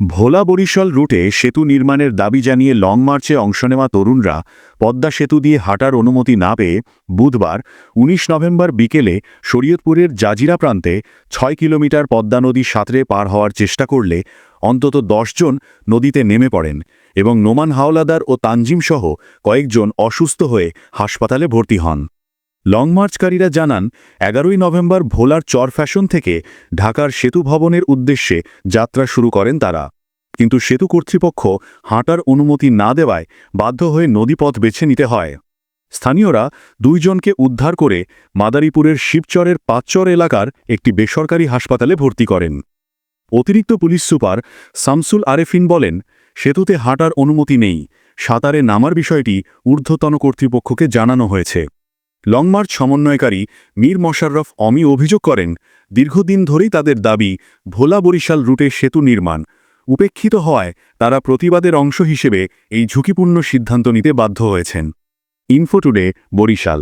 ভোলা বরিশাল রুটে সেতু নির্মাণের দাবি জানিয়ে লং মার্চে অংশ নেওয়া তরুণরা পদ্মা সেতু দিয়ে হাঁটার অনুমতি না পেয়ে বুধবার ১৯ নভেম্বর বিকেলে শরীয়তপুরের জাজিরা প্রান্তে ছয় কিলোমিটার পদ্মা নদী সাঁতরে পার হওয়ার চেষ্টা করলে অন্তত জন নদীতে নেমে পড়েন এবং নোমান হাওলাদার ও তানজিম সহ কয়েকজন অসুস্থ হয়ে হাসপাতালে ভর্তি হন। লং মার্চকারীরা জানান, এগারোই নভেম্বর ভোলার চর ফ্যাশন থেকে ঢাকার সেতু ভবনের উদ্দেশ্যে যাত্রা শুরু করেন তারা। কিন্তু সেতু কর্তৃপক্ষ হাঁটার অনুমতি না দেওয়ায় বাধ্য হয়ে নদীপথ বেছে নিতে হয়। স্থানীয়রা দুইজনকে উদ্ধার করে মাদারীপুরের শিবচরের পাঁচচর এলাকার একটি বেসরকারি হাসপাতালে ভর্তি করেন। অতিরিক্ত পুলিশ সুপার শামসুল আরেফিন বলেন, সেতুতে হাঁটার অনুমতি নেই। সাঁতারে নামার বিষয়টি ঊর্ধ্বতন কর্তৃপক্ষকে জানানো হয়েছে। লংমার্চ সমন্বয়কারী মীর মশাররফ অমি অভিযোগ করেন, দীর্ঘদিন ধরেই তাদের দাবি ভোলা বরিশাল রুটে সেতু নির্মাণ। উপেক্ষিত হওয়ায় তারা প্রতিবাদের অংশ হিসেবে এই ঝুঁকিপূর্ণ সিদ্ধান্ত নিতে বাধ্য হয়েছেন। Info today, Barishal.